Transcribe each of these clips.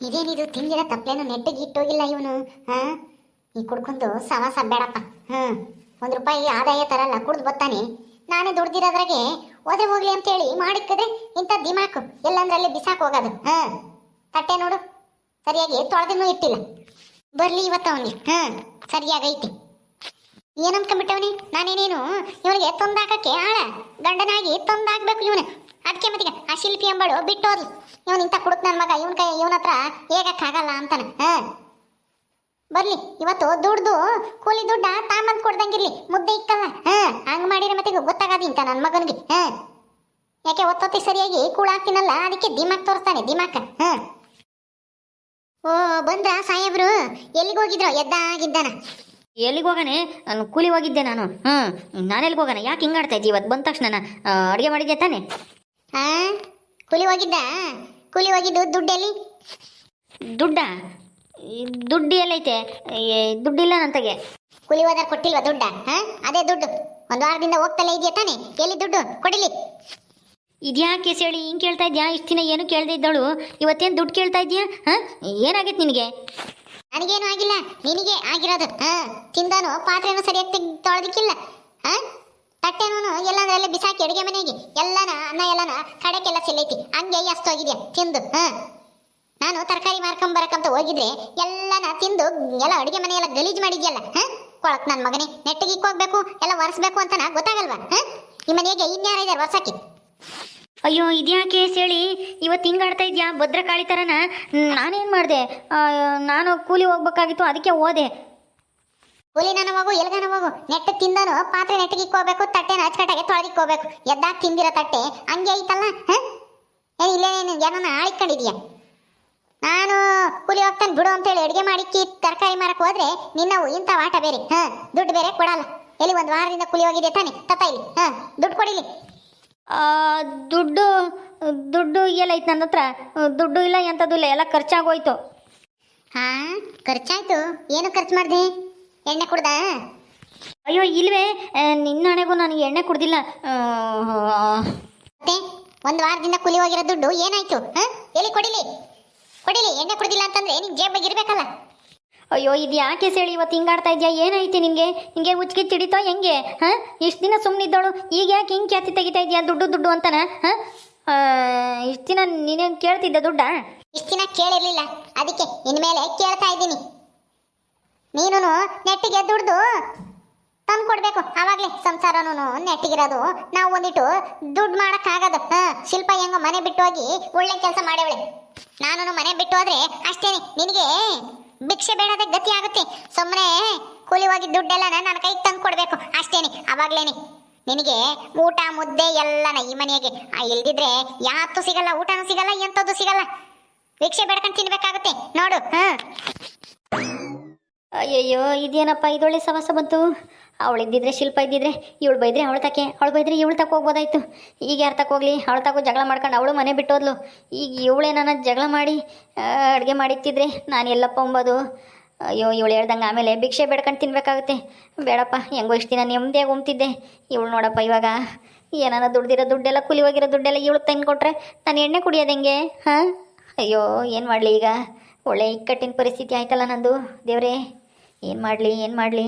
ಇದೇನಿದು ತಿಂದಿರ ತಪ್ಪಲೇನು ನೆಟ್ಟಿಗೆ ಇಟ್ಟೋಗಿಲ್ಲ ಇವನು? ಹಾ? ಈ ಕುಡ್ಕೊಂಡು ಸವಾಸ ಬೇಡಪ್ಪ. ಹ್ಞೂ ಒಂದು ರೂಪಾಯಿ ಆದಾಯ ತರಲ್ಲ, ಕುಡ್ದು ಬರ್ತಾನೆ ನಾನೇ ದುಡ್ದಿರೋದ್ರಾಗೆ ಹೋದ್ರೆ ಹೋಗ್ಲಿ ಅಂತೇಳಿ ಮಾಡಿಕ್ಕದೆ ಇಂಥ ದಿಮಾಕು. ಎಲ್ಲಂದ್ರಲ್ಲಿ ಬಿಸಾಕ್ ಹೋಗೋದು. ಹಾ? ತಟ್ಟೆ ನೋಡು. ಸರಿಯಾಗಿ ತೊಳೆದನ್ನೂ ಇಟ್ಟಿಲ್ಲ. ಬರಲಿ ಇವತ್ತು ಅವನಿಗೆ. ಹಾ? ಸರಿಯಾಗೈತಿ ಏನಂತ ಅನ್ಕೊಂಡ್ಬಿಟ್ಟವನಿ ನಾನೇನೇನು? ಇವನಿಗೆ ತೊಂದಾಕಕ್ಕೆ ಆಳ. ಗಂಡನಾಗಿ ತೊಂದಾಕ್ಬೇಕು ಇವನು. ಅದಕ್ಕೆ ಮತ್ತೆ ಆ ಶಿಲ್ಪಿ ಎಂಬಳು ಬಿಟ್ಟೋದ್ಲು ಇವನ್ ಇಂಥ ಕುಡುಕ್ ನನ್ನ ಮಗ, ಇವನ್ ಕೈ, ಇವನ ಹತ್ರ ಹೇಗಕ್ಕಾಗಲ್ಲ ಅಂತಾನೆ, ಹಾ. ಬರ್ಲಿ, ಇವತ್ತು ದುಡ್ದು, ಕೂಲಿ ದುಡ್ಡ ತಾಮಂದ್ ಕೊಡ್ದಂಗಿರ್ಲಿ, ಮುದ್ದೆ ಇಕ್ಕಲ್ಲ, ಹಾ. ಹಂಗ್ ಮಾಡಿದ್ರೆ ಮತ್ತೆ ಗೊತ್ತಾಗದಿ ಅಂತ ನನ್ನ ಮಗನಿಗೆ, ಹಾ. ಯಾಕೆ ಒತ್ತೊತ್ತಿ ಸರಿಯಾಗಿ ಕೂಳ ಹಾಕ್ತೀನಲ್ಲ, ಅದಕ್ಕೆ ದಿಮಾಕ್ ತೋರಿಸ್ತಾನೆ, ದಿಮಾಕ, ಹಾ. ಓ, ಬಂದ್ರ ಸಾಹೇಬ್ರು, ಎಲ್ಲಿಗೆ ಹೋಗಿದ್ರು? ಎದ್ದಾಗಿದ್ದಾನ ಎಲ್ಲಿಗೆ ಹೋಗಾನೆ? ನಾನು ಕೂಲಿ ಹೋಗಿದ್ದೆ ನಾನು ಹ್ಞೂ ನಾನು ಎಲ್ಲಿಗೆ ಹೋಗಾನೆ? ಯಾಕೆ ಹಿಂಗಾಡ್ತಾ ಇದ್ದೀವಿ ಇವತ್ತು ಬಂದ ತಕ್ಷಣ ಅಡುಗೆ ಮಾಡಿದ್ದೆ ತಾನೆ? ಹಾ ಕೂಲಿ ಹೋಗಿದ್ದ? ಕೂಲಿ ಹೋಗಿದ್ದು ದುಡ್ಡೆಲ್ಲಿ? ದುಡ್ಡ? ದುಡ್ಡು ಎಲ್ಲೈತೆ? ದುಡ್ಡಿಲ್ಲ ನಂತಗೆ. ಕೂಲಿ ಹೋದಾಗ ಕೊಟ್ಟಿಲ್ವಾ ದುಡ್ಡ? ಹಾ ಅದೇ ದುಡ್ಡು. ಒಂದು ವಾರದಿಂದ ಹೋಗ್ತಲೇ ಇದೆಯಾ ತಾನೆ? ಎಲ್ಲಿ ದುಡ್ಡು? ಕೊಡಿಲಿ. ಇದ್ಯಾಕೆ ಹೇಳಿ ಹಿಂಗೆ ಕೇಳ್ತಾ ಇದ್ಯಾ? ಇಷ್ಟು ದಿನ ಏನು ಕೇಳ್ದೆ ಇದ್ದಳು ಇವತ್ತೇನು ದುಡ್ಡು ಕೇಳ್ತಾ ಇದೆಯಾ? ಹಾಂ ಏನಾಗೈತೆ ನಿನಗೆ? ನನಗೇನು ಆಗಿಲ್ಲ. ನಿನಗೆ ಆಗಿರೋದು. ಹಾ ತಿಂದಾನು ಪಾತ್ರೆನೂ ಸರಿಯಾಗಿ ತೆಗ್ದು ತೊಳೆದಕ್ಕಿಲ್ಲ. ಹಾ ಎಲ್ಲಂದ್ರಲ್ಲೇ ಬಿಸಾಕಿ ಅಡುಗೆ ಮನೆಗೆ, ಎಲ್ಲನ, ಅನ್ನ ಎಲ್ಲನ ಕಡೆಗೆಲ್ಲ ಸಿಲ್ಲೈತಿ ಹಂಗೆ ಅಷ್ಟೋಗಿದ್ಯಾ ತಿಂದು, ಹಾ? ನಾನು ತರಕಾರಿ ಮಾರ್ಕೊಂಬರಕ್ಕಂತ ಹೋಗಿದ್ರೆ ಎಲ್ಲನ ತಿಂದು, ಎಲ್ಲ ಅಡುಗೆ ಮನೆ ಗಲೀಜು ಮಾಡಿದ್ಯಲ್ಲ, ಹಾ? ಕೊಳಕ್ ನನ್ನ ಮಗನೇ, ನೆಟ್ಟಿಗೆ ಹೋಗ್ಬೇಕು, ಎಲ್ಲ ಒರೆಸ್ಬೇಕು ಅಂತ ನಾ ಗೊತ್ತಾಗಲ್ವಾ, ಹಾ? ಈ ಮನೆಗೆ ಇನ್ಯಾರ ಇದಾರೆ ಹೊಸಕ್ಕೆ ಅಯ್ಯೋ, ಇದ್ಯಾಕೆ ಹೇಳಿ? ಇವತ್ತು ಹಿಂಗಾಡ್ತಾ ಇದ್ಯಾ? ಭದ್ರಕಾಳಿ ಥರನ ನಾನೇನು ಮಾಡಿದೆ? ನಾನು ಕೂಲಿ ಹೋಗ್ಬೇಕಾಗಿತ್ತು, ಅದಕ್ಕೆ ಹೋದೆ. ಕೂಲಿ ನನ್ನ ಹೋಗು ಎಲ್ಗಾನ ಹೋಗು ನೆಟ್ಟ ತಿಂದನು ಪಾತ್ರೆ ನೆಟ್ಟಿಗೆ ಇಕ್ಕೋಬೇಕು ತಟ್ಟೆನ ಅಚ್ಚಕಟ್ಟಾಗೆ ತೊಳೆದಿಕ್ಕೋಬೇಕು ಎದ್ದಾಗ ತಿಂದಿರೋ ತಟ್ಟೆ ಹಂಗೆ ಐತಲ್ಲ ಹ? ಏನು ಇಲ್ಲೇ ನೀನು ಏನನ್ನ ಆಳಿಕೊಂಡಿದೀಯ? ನಾನು ಕೂಲಿ ಹೋಗ್ತಾನೆ ಬಿಡು ಅಂತೇಳಿ ಅಡುಗೆ ಮಾಡಿಕ್ಕಿ ತರಕಾರಿ ಮಾರಕ್ಕೆ ಹೋದ್ರೆ ನಿನ್ನವು ಇಂಥ ಆಟ ಬೇರೆ ಹಾಂ? ದುಡ್ಡು ಬೇರೆ ಕೊಡಲ್ಲ. ಎಲ್ಲಿ ಒಂದು ವಾರದಿಂದ ಕುಲಿ ಹೋಗಿದೆ ತಾನೆ ತಪ್ಪ ಇಲ್ಲಿ ಹಾಂ? ದುಡ್ಡು ಕೊಡಿಲಿ. ದುಡ್ಡು ದುಡ್ಡು ಎಲ್ಲ ಐತೆ ನನ್ನ ಹತ್ರ. ದುಡ್ಡು ಇಲ್ಲ ಎಂಥದ್ದು ಇಲ್ಲ ಎಲ್ಲ ಖರ್ಚಾಗೋಯ್ತು ಹಾಂ ಖರ್ಚಾಯ್ತು. ಏನು ಖರ್ಚು ಮಾಡಿದೆ? ಎಣ್ಣೆ ಕುಡ್ದ? ಅಯ್ಯೋ ಇಲ್ವೇ. ನಿನ್ನ ಹಣೆಗೂ ನನಗೆ ಎಣ್ಣೆ ಕುಡ್ದಿಲ್ಲ. ಮತ್ತೆ? ಒಂದು ವಾರದಿಂದ ಕೂಲಿ ಹೋಗಿರೋ ದುಡ್ಡು ಏನಾಯ್ತು? ಹ? ಎಲ್ಲಿ ಕೊಡಿಲಿ? ಕೊಡಿಲಿ ಎಣ್ಣೆ ಕುಡ್ದಿಲ್ಲ ಅಂತಂದ್ರೆ ನಿನ್ ಜೇಬಾಗಿ ಇರ್ಬೇಕಲ್ಲ. ಅಯ್ಯೋ ಇದು ಯಾಕೆ ಸೇಳಿ? ಇವತ್ತು ಹಿಂಗಾಡ್ತಾ ಇದೆಯಾ? ಏನಾಯ್ತು ನಿನಗೆ? ನಿಮಗೆ ಉಚ್ಕಿ ಚಿಡಿತೋ ಹೆಂಗೆ? ಹಾಂ? ಇಷ್ಟು ದಿನ ಸುಮ್ಮನಿದ್ದವಳು ಈಗ ಯಾಕೆ ಹಿಂಗೆ ಕ್ಯಾತಿ ತೆಗಿತಾ ಇದೆಯಾ? ದುಡ್ಡು ದುಡ್ಡು ಅಂತಾನ? ಹಾಂ? ಇಷ್ಟು ದಿನ ನೀನೇನು ಕೇಳ್ತಿದ್ದೆ ದುಡ್ಡ? ಇಷ್ಟು ದಿನ ಕೇಳಿರ್ಲಿಲ್ಲ. ಅದಕ್ಕೆ ಇನ್ಮೇಲೆ ಕೇಳ್ತಾ ಇದ್ದೀನಿ. ನೀನು ನೆಟ್ಟಿಗೆ ದುಡ್ದು ತಂದು ಕೊಡ್ಬೇಕು ಆವಾಗಲೇ ಸಂಸಾರನೂ ನೆಟ್ಟಿಗಿರೋದು. ನಾವು ಒಂದಿಟ್ಟು ದುಡ್ಡು ಮಾಡಕ್ಕಾಗದು. ಶಿಲ್ಪ ಹೆಂಗೋ ಮನೆ ಬಿಟ್ಟು ಹೋಗಿ ಒಳ್ಳೆ ಕೆಲಸ ಮಾಡೇವಳೆ ನಾನು ಮನೆ ಬಿಟ್ಟು ಹೋದ್ರೆ ಅಷ್ಟೇನೆ. ನಿನಗೆ ಭಿಕ್ಷೆ ಬೇಡದೆ ಗತಿ ಆಗುತ್ತೆ. ಸುಮ್ಮನೆ ಕೂಲಿ ಹೋಗಿ ದುಡ್ಡೆಲ್ಲ ನನ್ನ ಕೈಗೆ ತಂದು ಕೊಡ್ಬೇಕು ಅಷ್ಟೇನೆ, ಅವಾಗ್ಲೇನೆ. ನಿನಗೆ ಊಟ, ಮುದ್ದೆ ಎಲ್ಲನ ಈ ಮನೆಗೆ. ಇಲ್ದಿದ್ರೆ ಯಾವತ್ತೂ ಸಿಗಲ್ಲ, ಊಟನೂ ಸಿಗಲ್ಲ, ಎಂಥದ್ದು ಸಿಗಲ್ಲ. ಭಿಕ್ಷೆ ಬೇಡ್ಕೊಂಡು ತಿನ್ಬೇಕಾಗುತ್ತೆ. ನೋಡು, ಹಾ. ಅಯ್ಯಯ್ಯೋ, ಇದೇನಪ್ಪ, ಇದೊಳ್ಳೆ ಸಮಸ್ಯೆ ಬಂತು. ಅವಳು ಇದ್ದಿದ್ರೆ, ಶಿಲ್ಪ ಇದ್ದಿದ್ರೆ, ಇವಳು ಬೈದ್ರೆ ಅವಳು ತಕ್ಕೆ, ಅವಳು ಬೈದ್ರೆ ಇವಳು ತಕ್ಕ ಹೋಗ್ಬೋದಾಯ್ತು. ಈಗ ಯಾರು ತಕ್ಕ ಹೋಗ್ಲಿ? ಅವಳು ತಕ್ಕ ಜಗಳ ಮಾಡ್ಕೊಂಡು ಅವಳು ಮನೆ ಬಿಟ್ಟೋದ್ಲು. ಈಗ ಇವಳೇ ನನ್ನ ಜಗಳ ಮಾಡಿ ಅಡುಗೆ ಮಾಡಿತ್ತಿದ್ರೆ ನಾನು ಎಲ್ಲಪ್ಪ ಅಂಬೋದು. ಅಯ್ಯೋ, ಇವಳು ಹೇಳ್ದಂಗೆ ಆಮೇಲೆ ಭಿಕ್ಷೆ ಬೇಡ್ಕೊಂಡು ತಿನ್ಬೇಕಾಗುತ್ತೆ. ಬೇಡಪ್ಪ, ಹೆಂಗೋ ಇಷ್ಟು ದಿನ ನೆಮ್ಮದಿಯಾಗಿ ಉಮ್ತಿದ್ದೆ ಇವಳು ನೋಡಪ್ಪ ಇವಾಗ ಏನಾರ ದುಡ್ದಿರೋ ದುಡ್ಡೆಲ್ಲ ಕೂಲಿ ಹೋಗಿರೋ ದುಡ್ಡೆಲ್ಲ ಇವಳು ತಂದು ಕೊಟ್ರೆ ನಾನು ಎಣ್ಣೆ ಕುಡಿಯೋದು ಹೆಂಗೆ? ಹಾಂ? ಅಯ್ಯೋ, ಏನು ಮಾಡಲಿ ಈಗ? ಒಳ್ಳೆ ಇಕ್ಕಟ್ಟಿನ ಪರಿಸ್ಥಿತಿ ಆಯ್ತಲ್ಲ ನಂದು. ದೇವ್ರೇ ಏನು ಮಾಡಲಿ ಏನು ಮಾಡಲಿ?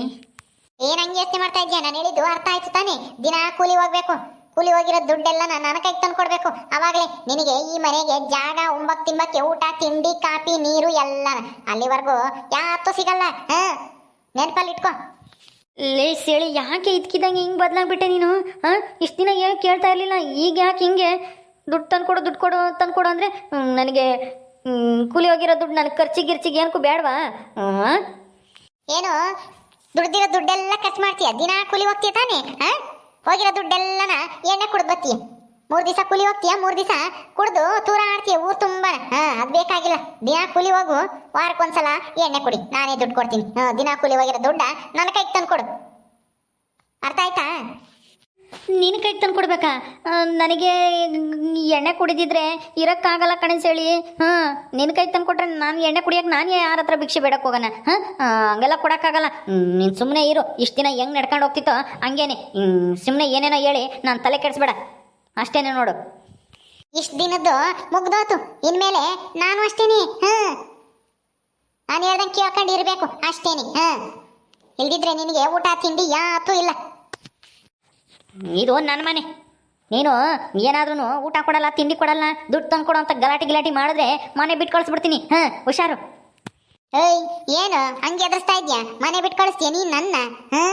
ಏನ್ ಹಂಗೆ ಯೋಚನೆ ಮಾಡ್ತಾ ಇದ್ಯಾ ನಾನು ಹೇಳಿದ್ದು ಅರ್ಥ ಆಯ್ತು ತಾನೆ. ದಿನ ಕೂಲಿ ಹೋಗ್ಬೇಕು. ಕೂಲಿ ಹೋಗಿರೋ ದುಡ್ಡೆಲ್ಲ ನಾನು ನನ್ನ ಕೈಗೆ ತಂದು ಕೊಡ್ಬೇಕು ಅವಾಗಲೇ ನಿನಗೆ ಈ ಮನೆಗೆ ಜಾಗ ಉಂಬಕ್ ತಿಂಬಕ್ಕೆ ಊಟ ತಿಂಡಿ ಕಾಫಿ ನೀರು ಎಲ್ಲ ಅಲ್ಲಿವರೆಗೂ ಯಾವತ್ತೂ ಸಿಗಲ್ಲ ಹಾ? ನೆನಪಲ್ಲಿ ಇಟ್ಕೋ. ಲೇ ಸೇಳಿ ಯಾಕೆ ಇದ್ಕಿದಂಗೆ ಹಿಂಗೆ ಬದಲಾಗ್ಬಿಟ್ಟೆ ನೀನು? ಹಾಂ? ಇಷ್ಟು ದಿನ ಏನು ಕೇಳ್ತಾ ಇರಲಿಲ್ಲ? ಈಗ ಯಾಕೆ ಹಿಂಗೆ? ದುಡ್ಡು ತಂದ್ಕೊಡು ದುಡ್ಡು ಕೊಡು ತಂದ್ಕೊಡು ಅಂದರೆ ನನಗೆ ಕೂಲಿ ಹೋಗಿರೋ ದುಡ್ಡು ನನಗೆ ಖರ್ಚಿಗೆ ಗಿರ್ಚಿಗೆ ಏನಕ್ಕೂ ಬೇಡವಾ? ಹಾಂ? ಏನು, ದುಡ್ದಿರೋ ದುಡ್ಡೆಲ್ಲ ಖರ್ಚು ಮಾಡ್ತೀಯ? ದಿನ ಕೂಲಿ ಹೋಗ್ತೀಯ ತಾನೆ? ಹಾ? ಹೋಗಿರೋ ದುಡ್ಡೆಲ್ಲನ ಎಣ್ಣೆ ಕುಡ್ದು ಬತ್ತೀಯ ಮೂರು ದಿವಸ ಕೂಲಿ ಹೋಗ್ತೀಯ? ಮೂರು ದಿವಸ ಕುಡ್ದು ತೂರ ಆಡ್ತೀಯ? ಊರು ತುಂಬ ಹಾ, ಅದು ಬೇಕಾಗಿಲ್ಲ. ದಿನ ಕೂಲಿ ಹೋಗು, ವಾರಕ್ಕೊಂದ್ಸಲ ಎಣ್ಣೆ ಕುಡಿ. ನಾನೇ ದುಡ್ಡು ಕೊಡ್ತೀನಿ. ಹಾಂ, ದಿನ ಕೂಲಿ ಹೋಗಿರೋ ದುಡ್ಡ ನನ್ನ ಕೈಗೆ ತಂದು ಕೊಡು ಅರ್ಥ ಆಯ್ತಾ? ನಿನ್ನ ಕೈಗೆ ತಂದು ಕೊಡ್ಬೇಕಾ? ನನಗೆ ಎಣ್ಣೆ ಕುಡಿದಿದ್ರೆ ಇರೋಕ್ಕಾಗಲ್ಲ ಹೇಳಿ ಹಾಂ, ನಿನ್ನ ಕೈಗೆ ತಂದು ಕೊಟ್ರೆ ನಾನು ಎಣ್ಣೆ ಕುಡಿಯೋಕೆ ನಾನು ಯಾರ ಹತ್ರ ಭಿಕ್ಷೆ ಬೇಡಕ್ಕೆ ಹೋಗೋಣ? ಹಾಂ ಹಂಗೆಲ್ಲ ಕೊಡೋಕ್ಕಾಗಲ್ಲ. ನೀನು ಸುಮ್ಮನೆ ಇರು. ಇಷ್ಟು ದಿನ ಹೆಂಗೆ ನಡ್ಕೊಂಡು ಹೋಗ್ತಿತ್ತೋ ಹಂಗೇನೆ. ಸುಮ್ಮನೆ ಏನೇನೋ ಹೇಳಿ ನಾನು ತಲೆ ಕೆಡಿಸ್ಬೇಡ. ಅಷ್ಟೇನೆ ನೋಡು. ಇಷ್ಟು ದಿನದ್ದು ಮುಗ್ದೋತು. ಇನ್ಮೇಲೆ ನಾನು ಅಷ್ಟೇನಿ. ಹಾ. ನಾನು ಹೇಳ್ದಂಗೆ ಕೇಳ್ಕೊಂಡು ಇರಬೇಕು. ಅಷ್ಟೇನಿ. ಹಾ. ಇಲ್ದಿದ್ರೆ ನಿನಗೆ ಊಟ, ತಿಂಡಿ ಯಾತೂ ಇಲ್ಲ. ಇದು ನನ್ನ ಮನೆ. ನೀನು ಏನಾದ್ರೂ ಊಟ ಕೊಡಲ್ಲ, ತಿಂಡಿ ಕೊಡಲ್ಲ, ದುಡ್ಡು ತಂದು ಕೊಡೋ ಅಂತ ಗಲಾಟೆ ಗಿಲಾಟಿ ಮಾಡಿದ್ರೆ ಮನೆ ಬಿಟ್ಟು ಕಳಿಸ್ಬಿಡ್ತೀನಿ. ಹಾಂ, ಹುಷಾರು. ಏಯ್, ಏನು? ಹಂಗೆ ಎದುರಿಸ್ತಾ ಇದ್ಯಾ? ಮನೆ ಬಿಟ್ಟು ಕಳಿಸ್ತೀಯ ನೀನು ನನ್ನ? ಹಾ?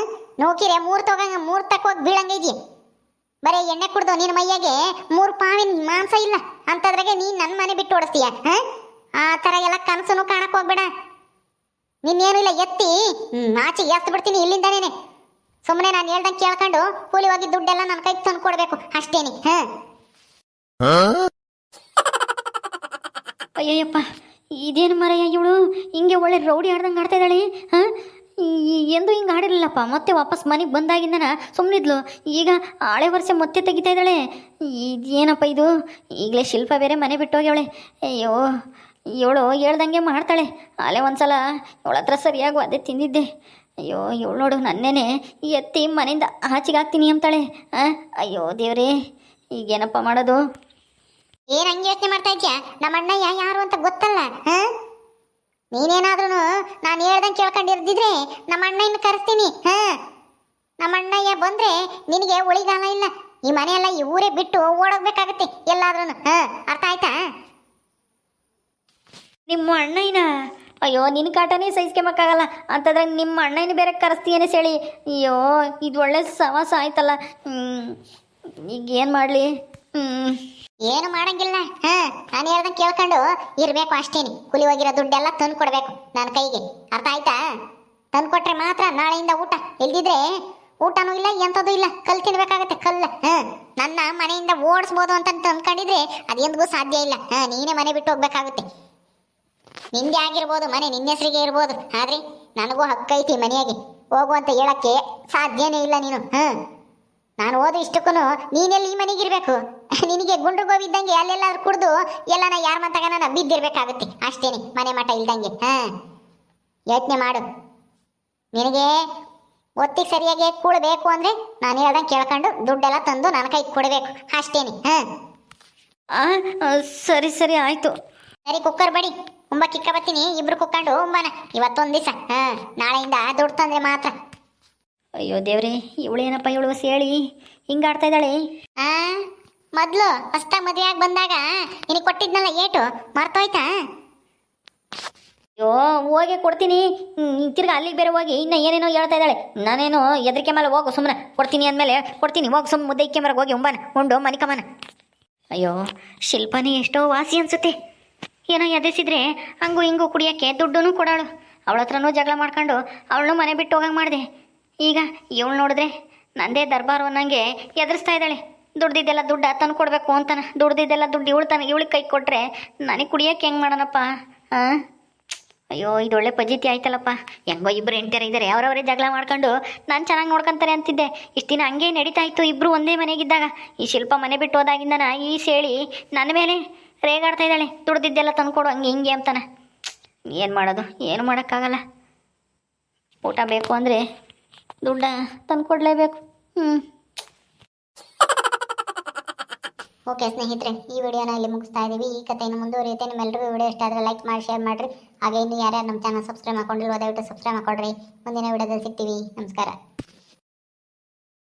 ನೋಕಿರೆ ಮೂರ್ ತಗೊಂಗ ಮೂರ್ ತಕ್ಕ ಹೋಗಿ ಬೀಳಂಗ ಇದೆಯಾ? ಬರೀ ಎಣ್ಣೆ ಕುಡ್ದು ನಿನ್ನ ಮೈಯಾಗೆ ಮೂರು ಪಾವಿನ ಮಾಂಸ ಇಲ್ಲ. ಅಂತದ್ರಾಗೆ ನೀ ನನ್ನ ಮನೆ ಬಿಟ್ಟು ಓಡಿಸ್ತೀಯ? ಹಾಂ? ಆ ಥರ ಎಲ್ಲ ಕನಸನ್ನು ಕಾಣಕ್ಕೆ ಹೋಗ್ಬೇಡ. ನಿನ್ನೇನು ಇಲ್ಲ, ಎತ್ತಿ ಆಚೆ ಎಸ್ತ್ ಬಿಡ್ತೀನಿ ಇಲ್ಲಿಂದಾನೇನೆ. ಸುಮ್ಮನೆ ನಾನು ಹೇಳ್ದಂಗೆ ಕೇಳ್ಕೊಂಡು ಕೂಲಿ ಹೋಗಿ ದುಡ್ಡೆಲ್ಲ ನನ್ನ ಕೈಗೆ ತಂದು ಕೊಡ್ಬೇಕು. ಅಷ್ಟೇನಿ. ಹಾ. ಅಯ್ಯಯ್ಯಪ್ಪ ಇದೇನು ಮರಯ್ಯ ಇವಳು? ಹಿಂಗೆ ಒಳ್ಳೆ ರೌಡಿ ಆಡ್ದಂಗೆ ಆಡ್ತಾ ಇದ್ದಾಳೆ ಹಾಂ? ಎಂದು ಹಿಂಗೆ ಆಡಿರಲಿಲ್ಲಪ್ಪ. ಮತ್ತೆ ವಾಪಸ್ ಮನೆಗೆ ಬಂದಾಗಿಂದನ ಸುಮ್ಮನಿದ್ಲು ಈಗ ಹಳೆ ವರ್ಷ ಮತ್ತೆ ತೆಗಿತಾ ಇದ್ದಾಳೆ. ಇದೇನಪ್ಪ ಇದು? ಈಗಲೇ ಶಿಲ್ಪ ಬೇರೆ ಮನೆ ಬಿಟ್ಟು ಹೋಗ್ಯವಳೆ ಅಯ್ಯೋ ಇವಳು ಹೇಳ್ದಂಗೆ ಮಾಡ್ತಾಳೆ. ಅಲೆ ಒಂದ್ಸಲ ಇವಳ ಹತ್ರ ಸರಿಯಾಗಿ ಅದೇ ತಿಂದಿದ್ದೆ. ಅಯ್ಯೋ ಇವಳು ನೋಡು ನನ್ನೇನೆ ಎತ್ತಿ ಮನೆಯಿಂದ ಆಚೆಗೆ ಹಾಕ್ತೀನಿ ಅಂತಾಳೆ? ಅಯ್ಯೋ ಈಗ ಈಗೇನಪ್ಪ ಮಾಡೋದು? ಏನು ಹಂಗೆ ಯೋಚನೆ ಮಾಡ್ತಾ ಇದ್ಯಾ? ನಮ್ಮ ಅಣ್ಣಯ್ಯ ಯಾರು ಅಂತ ಗೊತ್ತಲ್ಲ ಹಾ ನೀನೇನಾದ್ರೂ ನಾನು ಹೇಳ್ದಂಗೆ ಕೇಳ್ಕೊಂಡಿರ್ದಿದ್ರೆ ನಮ್ಮ ಅಣ್ಣಯ್ಯನ ಕರೆಸ್ತೀನಿ ಹಾ ನಮ್ಮ ಅಣ್ಣಯ್ಯ ಬಂದ್ರೆ ನಿನಗೆ ಉಳಿಗಾಲ ಇಲ್ಲ. ಈ ಮನೆಯೆಲ್ಲ ಈ ಊರೇ ಬಿಟ್ಟು ಓಡೋಗ್ಬೇಕಾಗತ್ತೆ ಎಲ್ಲಾದ್ರೂ ಹಾ ಅರ್ಥ ಆಯ್ತಾ? ನಿಮ್ಮ ಅಣ್ಣಯ್ಯನ ಅಯ್ಯೋ ನಿನ್ನ ಕಾಟನೇ ಸಹಿಸ್ಕೊಂಬಕ್ಕಾಗಲ್ಲ ಅಂತಂದ್ರೆ ನಿಮ್ಮ ಅಣ್ಣನ ಬೇರೆ ಕರೆಸ್ತೀಯನೇ ಹೇಳಿ ಅಯ್ಯೋ, ಇದು ಒಳ್ಳೆ ಸವಾಸ ಆಯ್ತಲ್ಲ. ಈಗ ಏನು ಮಾಡಲಿ? ಏನು ಮಾಡಂಗಿಲ್ಲ. ಹಾ, ನಾನು ಹೇಳ್ದಂಗೆ ಕೇಳ್ಕೊಂಡು ಇರ್ಬೇಕು ಅಷ್ಟೇನಿ. ಕುಲಿ ಹೋಗಿರೋ ದುಡ್ಡೆಲ್ಲ ತಂದು ಕೊಡ್ಬೇಕು ನನ್ನ ಕೈಗೆ. ಅರ್ಥ ಆಯ್ತಾ? ತಂದು ಕೊಟ್ರೆ ಮಾತ್ರ ನಾಳೆಯಿಂದ ಊಟ. ಇಲ್ದಿದ್ರೆ ಊಟನೂ ಇಲ್ಲ, ಎಂಥದ್ದು ಇಲ್ಲ. ಕಲ್ ತಿನ್ಬೇಕಾಗತ್ತೆ, ಕಲ್ಲ. ಹಾ, ನನ್ನ ಮನೆಯಿಂದ ಓಡಿಸ್ಬೋದು ಅಂತ ಅಂದ್ಕೊಂಡಿದ್ರೆ ಅದೆಂದಿಗೂ ಸಾಧ್ಯ ಇಲ್ಲ. ಹಾ, ನೀನೇ ಮನೆ ಬಿಟ್ಟು ಹೋಗ್ಬೇಕಾಗುತ್ತೆ. ನಿಂದೆ ಆಗಿರ್ಬೋದು ಮನೆ ನಿನ್ನ ಹೆಸರಿಗೆ ಇರ್ಬೋದು. ಆದ್ರೆ ನನಗೂ ಹಕ್ಕೈತಿ ಮನೆಯಾಗಿ. ಹೋಗು ಅಂತ ಹೇಳಕ್ಕೆ ಸಾಧ್ಯನೇ ಇಲ್ಲ ನೀನು. ಹಾ? ನಾನು ಓದು ಇಷ್ಟಕ್ಕೂ ನೀನೆಲ್ಲಿ ಈ ಮನೆಗಿರ್ಬೇಕು ನಿನಗೆ ಗುಂಡು ಗೋವಿದ್ದಂಗೆ ಅಲ್ಲೆಲ್ಲಾದ್ರೂ ಕುಡ್ದು ಎಲ್ಲನ ಯಾರ ನಾನು ಬಿದ್ದಿರ್ಬೇಕಾಗುತ್ತೆ. ಅಷ್ಟೇನೆ ಮನೆ ಮಠ ಇಲ್ದಂಗೆ. ಹಾ? ಯೋಚನೆ ಮಾಡು. ನಿನಗೆ ಒತ್ತಿಗೆ ಸರಿಯಾಗಿ ಕೂಡಬೇಕು ಅಂದ್ರೆ ನಾನು ಹೇಳ್ದಂಗೆ ಕೇಳ್ಕೊಂಡು ದುಡ್ಡೆಲ್ಲ ತಂದು ನನ್ನ ಕೈಗೆ ಕೊಡಬೇಕು. ಅಷ್ಟೇನೆ ಹಾ? ಸರಿ ಸರಿ ಆಯಿತು. ಸರಿ ಕುಕ್ಕರ್ ಬಡಿ. ಉಂಬ ಕಿಕ್ಕ ಬತ್ತೀನಿ ಇಬ್ರು ಕುಕ್ಕೊಂಡು ಉಂಬನ ಇವತ್ತೊಂದು ದಿವಸ. ಹಾಂ ನಾಳೆಯಿಂದ ದುಡ್ಡು ತಂದ್ರೆ ಮಾತ್ರ. ಅಯ್ಯೋ ದೇವ್ರಿ ಇವಳೇನಪ್ಪ ಇವಳು ಹೇಳಿ? ಹಿಂಗೆ ಆಡ್ತಾ ಇದ್ದಾಳೆ? ಆ ಮೊದ್ಲು ಹೊಸ್ತ ಮದುವೆ ಆಗಿ ಬಂದಾಗ ನಿನಗೆ ಕೊಟ್ಟಿದ್ನಲ್ಲ ಏಟು ಮರ್ತೋಯ್ತಾ? ಅಯ್ಯೋ ಹೋಗಿ ಕೊಡ್ತೀನಿ. ಹ್ಮ್, ತಿರ್ಗಾ ಅಲ್ಲಿಗೆ ಬೇರೆ ಹೋಗಿ ಇನ್ನ ಏನೇನೋ ಹೇಳ್ತಾ ಇದ್ದಾಳೆ. ನಾನೇನು ಎದ್ರಿಕೆ ಮೇಲೆ ಹೋಗು ಸುಮ್ಮನೆ ಕೊಡ್ತೀನಿ ಅಂದಮೇಲೆ ಕೊಡ್ತೀನಿ. ಹೋಗಿ ಸುಮ್ಮನೆ ಮುದ್ದೆ ಇಕ್ಕೆ ಹೋಗಿ ಉಂಬಾನ ಉಂಡು ಮನಿಕಮ್ಮನ. ಅಯ್ಯೋ ಶಿಲ್ಪನೇ ಎಷ್ಟೋ ವಾಸಿ ಅನ್ಸುತ್ತೆ. ಏನೋ ಎದೆಸಿದ್ರೆ ಹಂಗೂ ಹಿಂಗೂ ಕುಡಿಯೋಕ್ಕೆ ದುಡ್ಡೂ ಕೊಡೋಳು. ಅವಳ ಹತ್ರನೂ ಜಗಳ ಮಾಡ್ಕೊಂಡು ಅವಳನ್ನೂ ಮನೆ ಬಿಟ್ಟು ಹೋಗಂಗೆ ಮಾಡಿದೆ. ಈಗ ಇವಳು ನೋಡಿದ್ರೆ ನಂದೇ ದರ್ಬಾರು ಅನ್ನಂಗೆ ಎದುರಿಸ್ತಾ ಇದ್ದಾಳೆ. ದುಡ್ದಿದ್ದೆಲ್ಲ ದುಡ್ಡು ಆತನ ಕೊಡಬೇಕು ಅಂತಾನೆ. ದುಡ್ದಿದ್ದೆಲ್ಲ ದುಡ್ಡು ಇವಳು ತನ ಇವಳಿಗೆ ಕೈ ಕೊಟ್ಟರೆ ನನಗೆ ಕುಡಿಯೋಕ್ಕೆ ಹೆಂಗೆ ಮಾಡೋಣಪ್ಪ? ಹಾಂ ಅಯ್ಯೋ, ಇದು ಒಳ್ಳೆ ಪಜಿತಿ ಆಯ್ತಲ್ಲಪ್ಪ. ಹೆಂಗೋ ಇಬ್ಬರು ಹೆಂಡ್ತಿಯರ ಇದ್ದಾರೆ. ಅವರವರೇ ಜಗಳ ಮಾಡ್ಕೊಂಡು ನಾನು ಚೆನ್ನಾಗಿ ನೋಡ್ಕೊಂತಾರೆ ಅಂತಿದ್ದೆ. ಇಷ್ಟು ದಿನ ಹಂಗೆ ನಡೀತಾ ಇತ್ತು ಇಬ್ಬರು ಒಂದೇ ಮನೆಗಿದ್ದಾಗ. ಈ ಶಿಲ್ಪ ಮನೆ ಬಿಟ್ಟು ಹೋದಾಗಿಂದನ ಈ ಸೇಳಿ ನನ್ನ ಮೇಲೆ ರೇಗಾಡ್ತಾ ಇದ್ದಾಳೆ. ದುಡ್ದಿದ್ದೆಲ್ಲ ತಂದ್ಕೊಡು, ಹಂಗೆ ಹಿಂಗೆ ಅಂತಾನೆ. ಏನು ಮಾಡೋದು? ಏನು ಮಾಡೋಕ್ಕಾಗಲ್ಲ. ಊಟ ಬೇಕು ಅಂದರೆ ದುಡ್ಡ ತಂದ್ಕೊಡ್ಲೇಬೇಕು. ಹ್ಞೂ ಓಕೆ ಸ್ನೇಹಿತರೆ, ಈ ವಿಡಿಯೋನ ಇಲ್ಲಿ ಮುಗಿಸ್ತಾ ಇದ್ದೀವಿ. ಈ ಕಥೆಯನ್ನು ಮುಂದುವರಿಯುತ್ತೆ. ನಿಮ್ಮೆಲ್ಲರಿಗೂ ವಿಡಿಯೋ ಇಷ್ಟ ಆದರೆ ಲೈಕ್ ಮಾಡಿ ಶೇರ್ ಮಾಡಿರಿ. ಹಾಗೆ ಇನ್ನು ಯಾರ್ಯಾರು ನಮ್ಮ ಚಾನಲ್ ಸಬ್ಸ್ಕ್ರೈಬ್ ಮಾಡ್ಕೊಂಡಿರೋ ದಯವಿಟ್ಟು ಸಬ್ಸ್ಕ್ರೈಬ್ ಮಾಡ್ಕೊಡ್ರಿ. ಮುಂದಿನ ವಿಡಿಯೋದಲ್ಲಿ ಸಿಗ್ತೀವಿ. ನಮಸ್ಕಾರ.